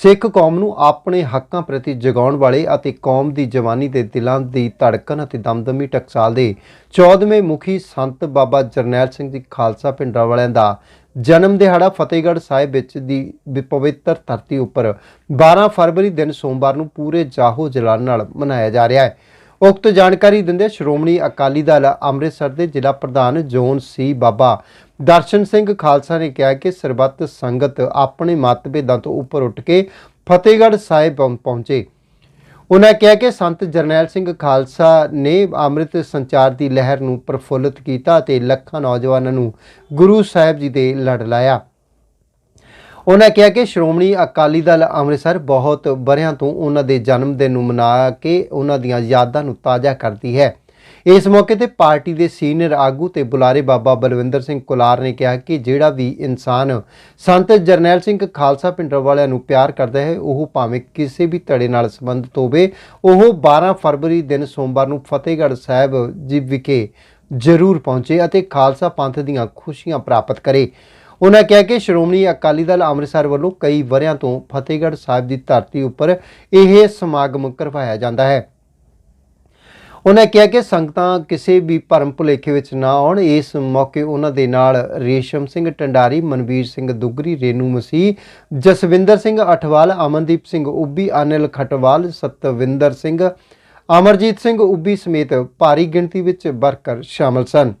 ਸਿੱਖ ਕੌਮ ਨੂੰ ਆਪਣੇ ਹੱਕਾਂ ਪ੍ਰਤੀ ਜਗਾਉਣ ਵਾਲੇ ਅਤੇ ਕੌਮ ਦੀ ਜਵਾਨੀ ਦੇ ਦਿਲਾਂ ਦੀ ਧੜਕਣ ਅਤੇ ਦਮਦਮੀ ਟਕਸਾਲ ਦੇ 14ਵੇਂ ਮੁਖੀ ਸੰਤ ਬਾਬਾ ਜਰਨੈਲ ਸਿੰਘ ਜੀ ਖਾਲਸਾ ਪਿੰਡਾਂ ਵਾਲਿਆਂ ਦਾ ਜਨਮ ਦਿਹਾੜਾ ਫਤਿਹਗੜ੍ਹ ਸਾਹਿਬ ਵਿੱਚ ਦੀ ਵੀ ਪਵਿੱਤਰ ਧਰਤੀ ਉੱਪਰ 12 ਫਰਵਰੀ ਦਿਨ ਸੋਮਵਾਰ ਨੂੰ ਪੂਰੇ ਜਾਹੋ ਜਲਾਲ ਨਾਲ ਮਨਾਇਆ ਜਾ ਰਿਹਾ ਹੈ। ਉਕਤ ਜਾਣਕਾਰੀ ਦਿੰਦੇ ਸ਼੍ਰੋਮਣੀ ਅਕਾਲੀ ਦਲ ਅੰਮ੍ਰਿਤਸਰ ਦੇ ਜ਼ਿਲ੍ਹਾ ਪ੍ਰਧਾਨ ਜੋਨ ਸੀ ਬਾਬਾ ਦਰਸ਼ਨ ਸਿੰਘ ਖਾਲਸਾ ਨੇ ਕਿਹਾ ਕਿ ਸਰਬੱਤ ਸੰਗਤ ਆਪਣੇ ਮਤਭੇਦਾਂ ਤੋਂ ਉੱਪਰ ਉੱਠ ਕੇ ਫਤਿਹਗੜ੍ਹ ਸਾਹਿਬ ਪਹੁੰਚੇ। ਉਹਨਾਂ ਕਿਹਾ ਕਿ ਸੰਤ ਜਰਨੈਲ ਸਿੰਘ ਖਾਲਸਾ ਨੇ ਅੰਮ੍ਰਿਤ ਸੰਚਾਰ ਦੀ ਲਹਿਰ ਨੂੰ ਪ੍ਰਫੁੱਲਤ ਕੀਤਾ ਅਤੇ ਲੱਖਾਂ ਨੌਜਵਾਨਾਂ ਨੂੰ ਗੁਰੂ ਸਾਹਿਬ ਜੀ ਦੇ ਲੜ ਲਾਇਆ। ਉਹਨਾਂ ਕਿਹਾ ਕਿ ਸ਼੍ਰੋਮਣੀ ਅਕਾਲੀ ਦਲ ਅੰਮ੍ਰਿਤਸਰ ਬਹੁਤ ਬਰਿਆਂ ਤੋਂ ਉਹਨਾਂ ਦੇ ਜਨਮ ਦਿਨ ਨੂੰ ਮਨਾ ਕੇ ਉਹਨਾਂ ਦੀਆਂ ਯਾਦਾਂ ਨੂੰ ਤਾਜ਼ਾ ਕਰਦੀ ਹੈ। ਇਸ ਮੌਕੇ ਤੇ ਪਾਰਟੀ ਦੇ ਸੀਨੀਅਰ ਆਗੂ ਤੇ ਬੁਲਾਰੇ ਬਾਬਾ ਬਲਵਿੰਦਰ ਸਿੰਘ ਕੁਲਾਰ ਨੇ ਕਿਹਾ ਕਿ ਜਿਹੜਾ ਵੀ ਇਨਸਾਨ ਸੰਤ ਜਰਨੈਲ ਸਿੰਘ ਖਾਲਸਾ ਪਿੰਡਰ ਵਾਲਿਆਂ ਨੂੰ ਪਿਆਰ ਕਰਦਾ ਹੈ, ਉਹ ਭਾਵੇਂ ਕਿਸੇ ਵੀ ਧੜੇ ਨਾਲ ਸੰਬੰਧਿਤ ਹੋਵੇ, ਉਹ 12 ਫਰਵਰੀ ਦਿਨ ਸੋਮਵਾਰ ਨੂੰ ਫਤਿਹਗੜ੍ਹ ਸਾਹਿਬ ਜੀ ਵਿਖੇ ਜ਼ਰੂਰ ਪਹੁੰਚੇ ਅਤੇ ਖਾਲਸਾ ਪੰਥ ਦੀਆਂ ਖੁਸ਼ੀਆਂ ਪ੍ਰਾਪਤ ਕਰੇ। ਉਹਨਾਂ ਕਿਹਾ ਕਿ ਸ਼੍ਰੋਮਣੀ ਅਕਾਲੀ ਦਲ ਅੰਮ੍ਰਿਤਸਰ ਵੱਲੋਂ ਕਈ ਵਰਿਆਂ ਤੋਂ ਫਤਿਹਗੜ੍ਹ ਸਾਹਿਬ ਦੀ ਧਰਤੀ ਉੱਪਰ ਇਹ ਸਮਾਗਮ ਕਰਵਾਇਆ ਜਾਂਦਾ ਹੈ। ਉਹਨਾਂ ਕਿਹਾ ਕਿ ਸੰਗਤਾਂ ਕਿਸੇ ਵੀ ਭਰਮ ਭੁਲੇਖੇ ਵਿੱਚ ਨਾ ਆਉਣ। ਇਸ ਮੌਕੇ ਉਹਨਾਂ ਦੇ ਨਾਲ ਰੇਸ਼ਮ ਸਿੰਘ ਟੰਡਾਰੀ, ਮਨਵੀਰ ਸਿੰਘ ਦੁੱਗਰੀ, ਰੇਨੂ ਮਸੀਹ, ਜਸਵਿੰਦਰ ਸਿੰਘ ਅਠਵਾਲ, ਅਮਨਦੀਪ ਸਿੰਘ ਉੱਬੀ ਅਨਿਲ ਖਟਵਾਲ, ਸਤਵਿੰਦਰ ਸਿੰਘ, ਅਮਰਜੀਤ ਸਿੰਘ ਉੱਬੀ ਸਮੇਤ ਭਾਰੀ ਗਿਣਤੀ ਵਿੱਚ ਵਰਕਰ ਸ਼ਾਮਲ ਸਨ।